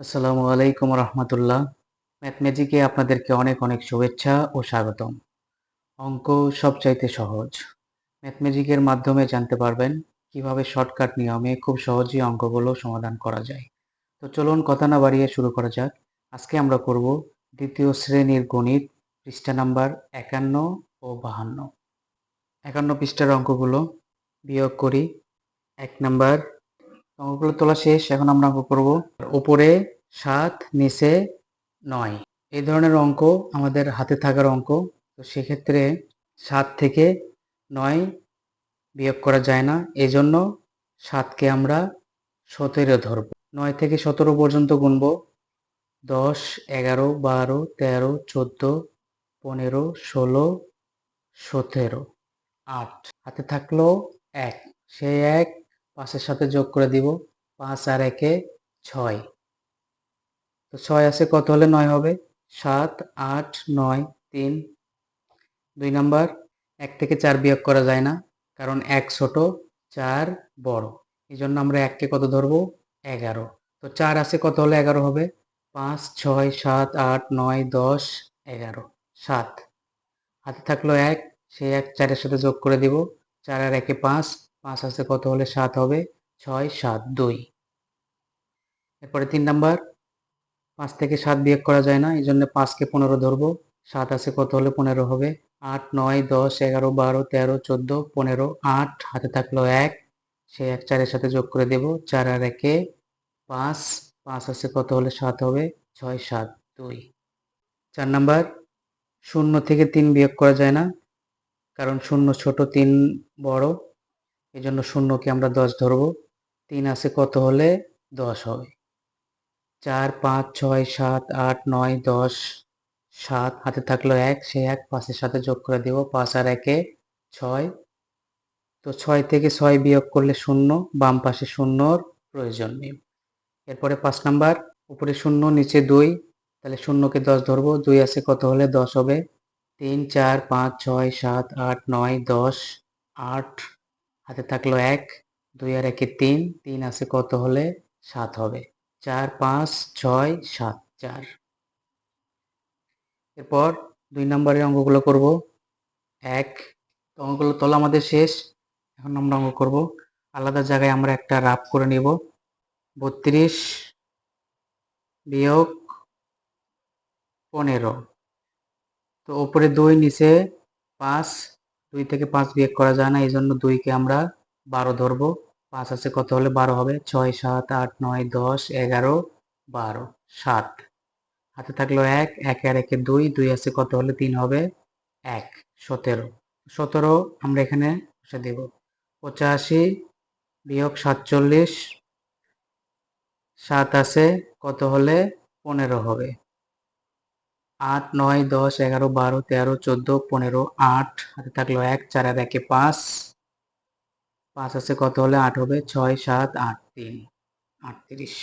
আসসালামু আলাইকুম রহমতুল্লাহ। ম্যাথমেজিকে আপনাদেরকে অনেক অনেক শুভেচ্ছা ও স্বাগতম। অঙ্ক সবচাইতে সহজ। ম্যাথমেজিকের মাধ্যমে জানতে পারবেন কীভাবে শর্টকাট নিয়মে খুব সহজেই অঙ্কগুলো সমাধান করা যায়। তো চলুন কথা না বাড়িয়ে শুরু করা যাক। আজকে আমরা করব দ্বিতীয় শ্রেণির গণিত, পৃষ্ঠা নাম্বার একান্ন ও বাহান্ন। একান্ন পৃষ্ঠার অঙ্কগুলো বিয়োগ করি। এক নাম্বার অঙ্কগুলো তোলা শেষ, এখন আমরা অঙ্ক করব। উপরে সাত, নিচে নয়। এই ধরনের অঙ্ক আমাদের হাতে থাকার অঙ্ক। তো সেক্ষেত্রে সাত থেকে নয় বিয়োগ করা যায় না। এই জন্য সাতকে আমরা সতেরো ধরব। নয় থেকে সতেরো পর্যন্ত গুনব। দশ, এগারো, বারো, তেরো, চোদ্দ, পনেরো, ষোলো, সতেরো, আট। হাতে থাকল এক। সেই এক পাঁচের সাথে যোগ করে দিব পাঁচ আর একে ছয়। তো ছয় আছে কত হলে নয় হবে? সাত, আট, নয়, তিন। দুই নাম্বার, এক থেকে চার বিয়োগ করা যায় না, কারণ এক ছোট, চার বড়। এই জন্য আমরা এককে কত ধরবো? এগারো। তো চার আছে কত হলে এগারো হবে? পাঁচ, ছয়, সাত, আট, নয়, দশ, এগারো, সাত। হাতে থাকল এক, সেই এক চারের সাথে যোগ করে দিব। চার আর একে পাঁচ পাঁচ আছে, কত হলে সাত হবে? ছয়, সাত, দুই। এরপরে তিন নাম্বার। পাঁচ থেকে সাত বিয়োগ করা যায় না এই জন্য পাঁচকে পনেরো ধরবো। সাত আছে, কত হলে পনেরো হবে? আট, নয়, দশ, এগারো, বারো, তেরো, চোদ্দ, পনেরো, আট। হাতে থাকল এক। সে এক চারের সাথে যোগ করে দেব, চার আর একে পাঁচ। পাঁচ আছে, কত হলে সাত হবে? ছয়, সাত, দুই। চার নাম্বার। শূন্য থেকে তিন বিয়োগ করা যায় না, কারণ শূন্য ছোট, তিন বড়। এই জন্য শূন্যকে আমরা দশ ধরবো। তিন আছে কত হলে দশ হবে। চার, পাঁচ, ছয়, সাত, আট, নয়, দশ, সাত, হাতে থাকল এক, সে এক, পাঁচের সাথে যোগ করে দেব। পাঁচ আর একে ছয়। তো ছয় থেকে ছয় বিয়োগ করলে শূন্য, বাম পাশে শূন্যর প্রয়োজন নেই। এরপরে পাঁচ নাম্বার, উপরে শূন্য, নিচে দুই। তাহলে শূন্যকে দশ ধরবো। দুই আছে কত হলে দশ হবে? তিন, চার, পাঁচ, ছয়, সাত, আট, নয়, দশ, আট হাতে থাকল এক, দুই আর একে তিন তিন আছে কত হলে সাত হবে? চার, পাঁচ, ছয়, সাত, চার। এরপর দুই নম্বরের অঙ্কগুলো করব। এক অঙ্কগুলো তোলা আমাদের শেষ। এখন আমরা অঙ্ক করব। আলাদা জায়গায় আমরা একটা রাপ করে নিব। বত্রিশ বিয়োগ পনেরো। তো ওপরে দুই, নিচে পাঁচ দুই থেকে পাঁচ বিয়োগ করা যায় না এই জন্য দুইকে আমরা বারো ধরবো। পাঁচ আছে কত হলে বারো হবে? ছয়, সাত, আট, নয়, দশ, এগারো, বারো, সাত। হাতে থাকল এক এক, আর একে দুই দুই আছে কত হলে তিন হবে? এক, সতেরো। সতেরো আমরা এখানে বসে দেব। পঁচাশি বিয়োগ সাতচল্লিশ, সাত আছে কত হলে পনেরো হবে? আট নয় দশ এগারো বারো তেরো চোদ্দ পনেরো আট, হাতে থাকল এক, চার আর একে পাঁচ। পাঁচ আছে কত হলে? আট হবে। ছয়, সাত, আট, তিন, আটত্রিশ।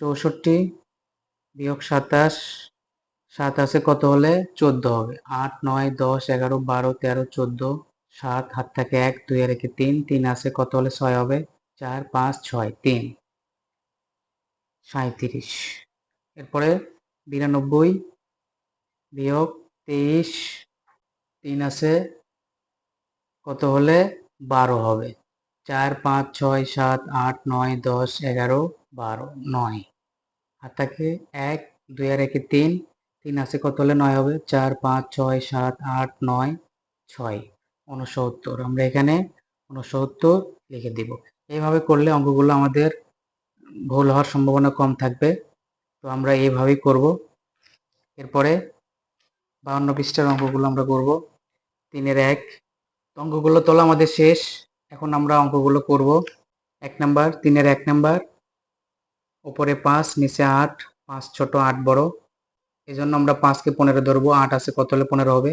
চৌষট্টি, বিয়োগ সাতাশ। সাত আছে কত হলে? চোদ্দ হবে। আট নয় দশ এগারো বারো তেরো চোদ্দ। সাত, হাত থাকে এক, দুই আর একে তিন। তিন আছে কত হলে? ছয় হবে। চার, পাঁচ, ছয়, তিন। সাঁত্রিশ এরপরে বিরানব্বই, বিয়োগ তেইশ, তিন আছে, কত হলে বারো হবে? চার, পাঁচ, ছয়, সাত, আট, নয়, দশ, এগারো, বারো, নয়। আর থাকে এক, দুই আর একে তিন তিন আছে কত হলে নয় হবে? চার, পাঁচ, ছয়, সাত, আট, নয়, ছয়। উনসত্তর। আমরা এখানে উনসত্তর লিখে দিব। এইভাবে করলে অঙ্কগুলো আমাদের ভুল হওয়ার সম্ভাবনা কম থাকবে। তো আমরা এইভাবেই করব। এরপরে বাউন্ন পৃষ্ঠার অঙ্কগুলো আমরা করব। তিনের এক অঙ্কগুলো তোলা আমাদের শেষ। এখন আমরা অঙ্কগুলো করব। এক নাম্বার, তিনের এক নাম্বার, ওপরে পাঁচ, নিচে আট, পাঁচ ছোট, আট বড়। এই জন্য আমরা পাঁচকে পনেরো ধরবো। আট আছে, কত হলে পনেরো হবে?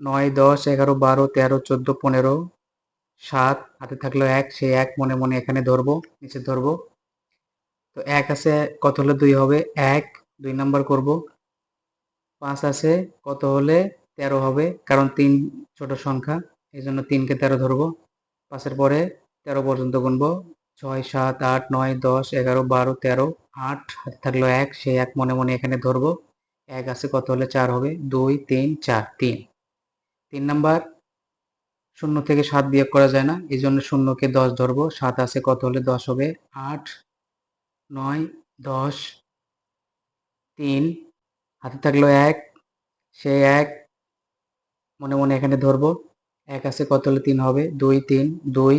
নয়, দশ, এগারো, বারো, তেরো, চোদ্দ, পনেরো, সাত হাতে থাকল এক। সেই এক মনে মনে এখানে ধরবো, নিচে ধরবো। তো এক আছে কত হলে দুই হবে? এক, দুই নাম্বার করব। পাঁচ আছে কত হলে তেরো হবে, কারণ তিন ছোট সংখ্যা এই জন্য তিনকে তেরো ধরবো। পাঁচের পরে তেরো পর্যন্ত গুনবো। ছয়, সাত, আট, নয়, দশ, এগারো, বারো, তেরো, আট, হাতে থাকল এক, সেই এক মনে মনে এখানে ধরবো। এক আছে কত হলে চার হবে? দুই, তিন, চার, তিন। তিন নাম্বার, শূন্য থেকে সাত বিয়োগ করা যায় না এই জন্য শূন্যকে দশ ধরবো। সাত আছে কত হলে দশ হবে? আট নয়, দশ, তিন, হাতে থাকল এক, সে এক, মনে মনে এখানে ধরবো, এক আছে কত হলে তিন হবে? দুই, তিন, দুই,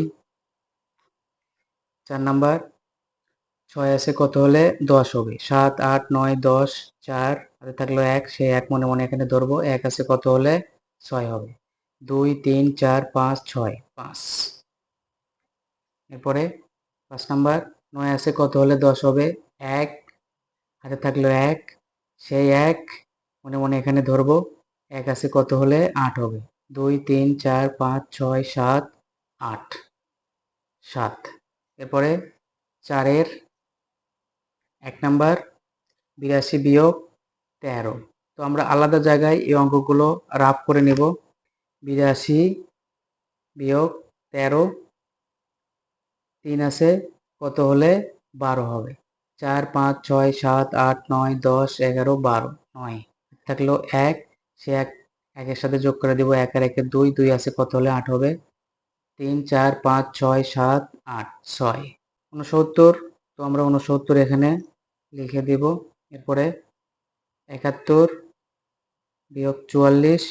চার নাম্বার, ছয় আছে কত হলে দশ হবে? সাত, আট, নয়, দশ, চার, হাতে থাকল এক, সে এক, মনে মনে এখানে ধরবো, এক আছে কত হলে ছয় হবে? দুই, তিন, চার, পাঁচ, ছয়, পাঁচ। এরপরে পাঁচ নাম্বার নয় আছে কত হলে দশ হবে? এক, হাতে থাকল এক, সেই এক, মনে মনে এখানে ধরবো, এক আছে কত হলে আট হবে? দুই, তিন, চার, পাঁচ, ছয়, সাত, আট, সাত। এরপরে চারের এক নাম্বার, বিরাশি বিয়োগ তেরো। তো আমরা আলাদা জায়গায় এই অঙ্কগুলো রাফ করে নেব। বিরাশি বিয়োগ তেরো, তিন আছে কত হলে বারো হবে? চার, পাঁচ, ছয়, সাত, আট, নয়, দশ, এগারো, বারো, নয়। থাকল এক। সে এক, একের সাথে যোগ করে দিব এক আর একে দুই। দুই আছে কত হলে আট হবে? তিন, চার, পাঁচ, ছয়, সাত, আট, ছয়। উনসত্তর তো আমরা উনসত্তর এখানে লিখে দিব। এরপরে একাত্তর বিয়োগ চুয়াল্লিশ।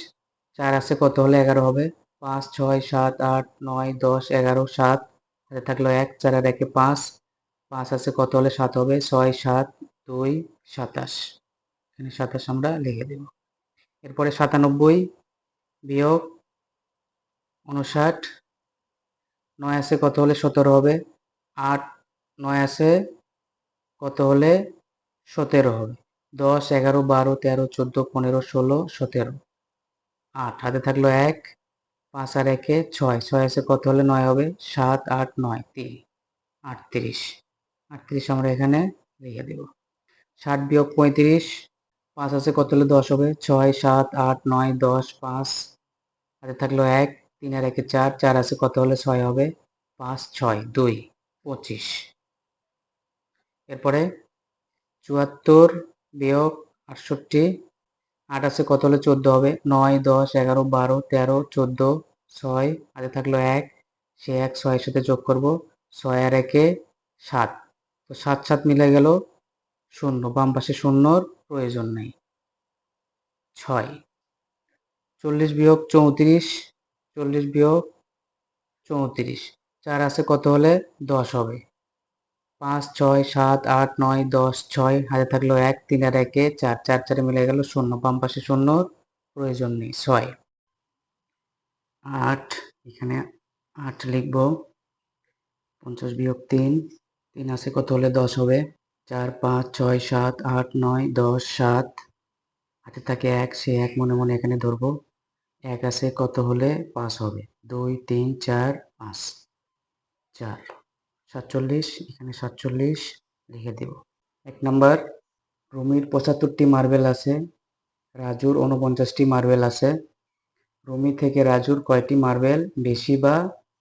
চার আছে কত হলে এগারো হবে? পাঁচ, ছয়, সাত, আট, নয়, দশ, এগারো, সাত থাকল এক, চার আর একে পাঁচ। পাঁচ আছে কত হলে সাত হবে? ছয়, সাত, দুই, সাতাশ। এখানে সাতাশ আমরা লিখে দেব। এরপরে সাতানব্বই বিয়োগ উনষাট। নয় আছে কত হলে সতেরো হবে? আট, নয় আছে কত হলে সতেরো হবে? দশ, এগারো, বারো, তেরো, চোদ্দ, পনেরো, ষোলো, সতেরো। আট, হাতে থাকল এক। পাঁচ আর একে ছয়। ছয় আছে কত হলে নয় হবে? সাত, আট, নয়, তিন, আটত্রিশ। আটত্রিশ আমরা এখানে লিখে দেব। ষাট বিয়োগ পঁয়ত্রিশ, পাঁচ আছে কত হলে দশ হবে? ছয়, সাত, আট, নয়, দশ, পাঁচ। হাতে থাকল এক, তিন আর একে চার চার আছে কত হলে ছয় হবে? পাঁচ, ছয়, দুই, পঁচিশ। এরপরে চুয়াত্তর বিয়োগ আটষট্টি আছে কত হলে চোদ্দ হবে? নয়, দশ, এগারো, বারো, তেরো, চোদ্দ, ছয় হাতে থাকল এক। সে এক, ছয়ের সাথে যোগ করব। ছয় আর একে সাত। তো সাত সাত মিলে গেল শূন্য। বাম পাশে শূন্যর প্রয়োজন নেই। ছয়। চল্লিশ বিয়োগ চৌত্রিশ, চল্লিশ বিয়োগ চৌত্রিশ। চার আছে কত হলে দশ হবে? পাঁচ, ছয়, সাত, আট, নয়, দশ, ছয়, হাতে থাকল এক, তিন আর একে চার। চার, চারে মিলে গেল শূন্য। বাম পাশে শূন্যর প্রয়োজন নেই, ছয়। আট, এখানে আট লিখব। পঞ্চাশ বিয়োগ তিন তিন আছে কত হলে দশ হবে? চার, পাঁচ, ছয়, সাত, আট, নয়, দশ, সাত। হাতে থাকে এক, সে এক মনে মনে এখানে ধরবো। এক আছে কত হলে পাঁচ হবে? দুই, তিন, চার, পাঁচ। চার। সাতচল্লিশ, এখানে সাতচল্লিশ লিখে দেব। এক নাম্বার, রুমির পঁচাত্তরটি মার্বেল আছে, রাজুর উনপঞ্চাশটি মার্বেল আছে। রুমি থেকে রাজুর কয়টি মার্বেল বেশি বা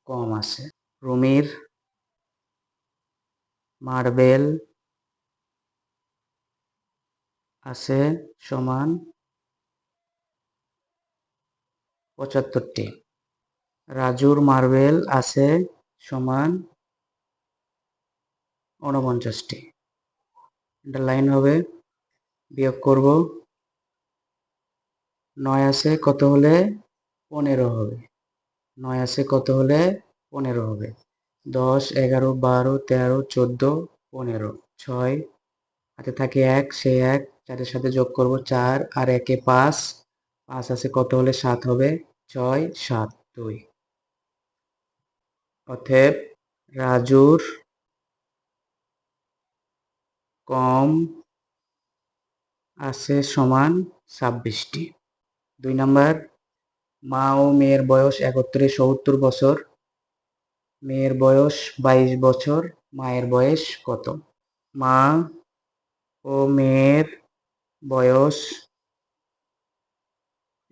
কম আছে? রুমির মার্বেল আছে সমান পঁচাত্তরটি। রাজুর মার্বেল আছে সমান উনপঞ্চাশটি এটা লাইন হবে, বিয়োগ করব। নয় আছে কত হলে? পনেরো হবে। নয় আছে কত হলে? পনেরো হবে। দশ, এগারো, বারো, তেরো, চোদ্দ, পনেরো। ছয়, হাতে থাকে এক, সে এক, চারের সাথে যোগ করব চার, আর একে পাঁচ পাঁচ আছে কত হলে? সাত হবে। ছয়, সাত, দুই। অতএব রাজুর কম আছে সমান ছাব্বিশটি। দুই নাম্বার মা ও মেয়ের বয়স একত্রে সত্তর বছর। মেয়ের বয়স বাইশ বছর, মায়ের বয়স কত? মা ও মেয়ের বয়স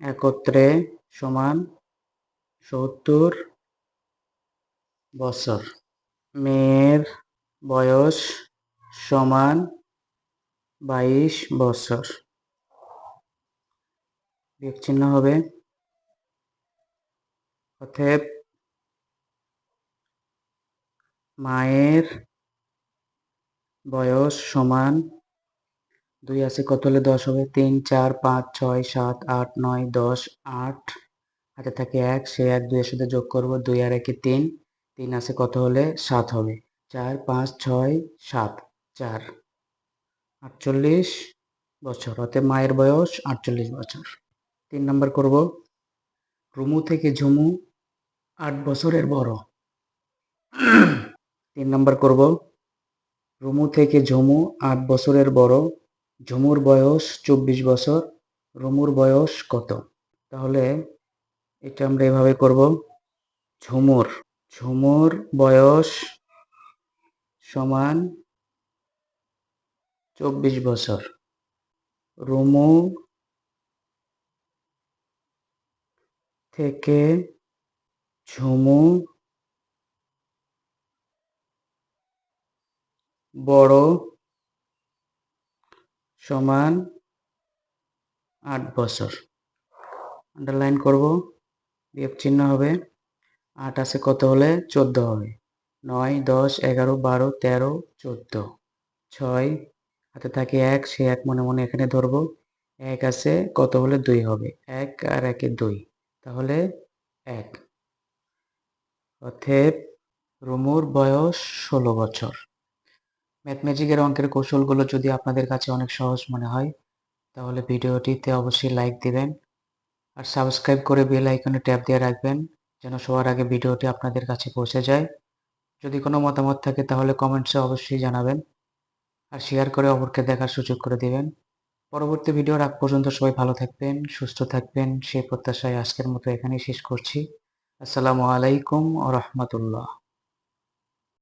একত্রে সমান সত্তর বছর। মেয়ের বয়স সমান বাইশ বছর। চিহ্ন হবে অতএব মায়ের বয়স সমান দুই আছে, কত হলে দশ হবে? তিন, চার, পাঁচ, ছয়, সাত, আট, নয়, দশ, আট। হাতে থাকে এক, সে এক, দুইয়ের সাথে যোগ করব, দুই আর একে তিন। তিন আছে, কত হলে? সাত হবে। চার, পাঁচ, ছয়, সাত। চার। আটচল্লিশ বছর, অতএব মায়ের বয়স আটচল্লিশ বছর। তিন নম্বর করব। রুমু থেকে ঝুমু, আট বছরের বড়। তিন নম্বর করব। রুমু থেকে ঝুমু, আট বছরের বড়। ঝুমুর বয়স চব্বিশ বছর, রুমুর বয়স কত? তাহলে এটা আমরা এভাবে করব। ঝুমুর ঝুমুর বয়স সমান চব্বিশ বছর। রুমু থেকে ঝুমু বড় সমান আট বছর। আন্ডারলাইন করব, বিয়োগ চিহ্ন হবে। আট আছে কত হলে? চোদ্দ হবে। নয়, দশ, এগারো, বারো, তেরো, চোদ্দ। ছয় হাতে থাকে এক, সে এক মনে মনে এখানে ধরবো। এক আছে, কত হলে দুই হবে? এক আর একে দুই। তাহলে এক। অতএব রুমুর বয়স ষোলো বছর। ম্যাথমেটিকের অঙ্কের কৌশলগুলো যদি আপনাদের কাছে অনেক সহজ মনে হয়, তাহলে ভিডিওটিতে অবশ্যই লাইক দিবেন আর সাবস্ক্রাইব করে বেল আইকনে ট্যাপ দিয়ে রাখবেন যেন সবার আগে ভিডিওটি আপনাদের কাছে পৌঁছে যায়। যদি কোনো মতামত থাকে, তাহলে কমেন্টসে অবশ্যই জানাবেন। আর শেয়ার করে অপরকে দেখার সুযোগ করে দেবেন। পরবর্তী ভিডিওর আগ পর্যন্ত সবাই ভালো থাকবেন, সুস্থ থাকবেন। সেই প্রত্যাশায় আজকের মতো এখানেই শেষ করছি। আসসালামু আলাইকুম ও রহমতুল্লাহ।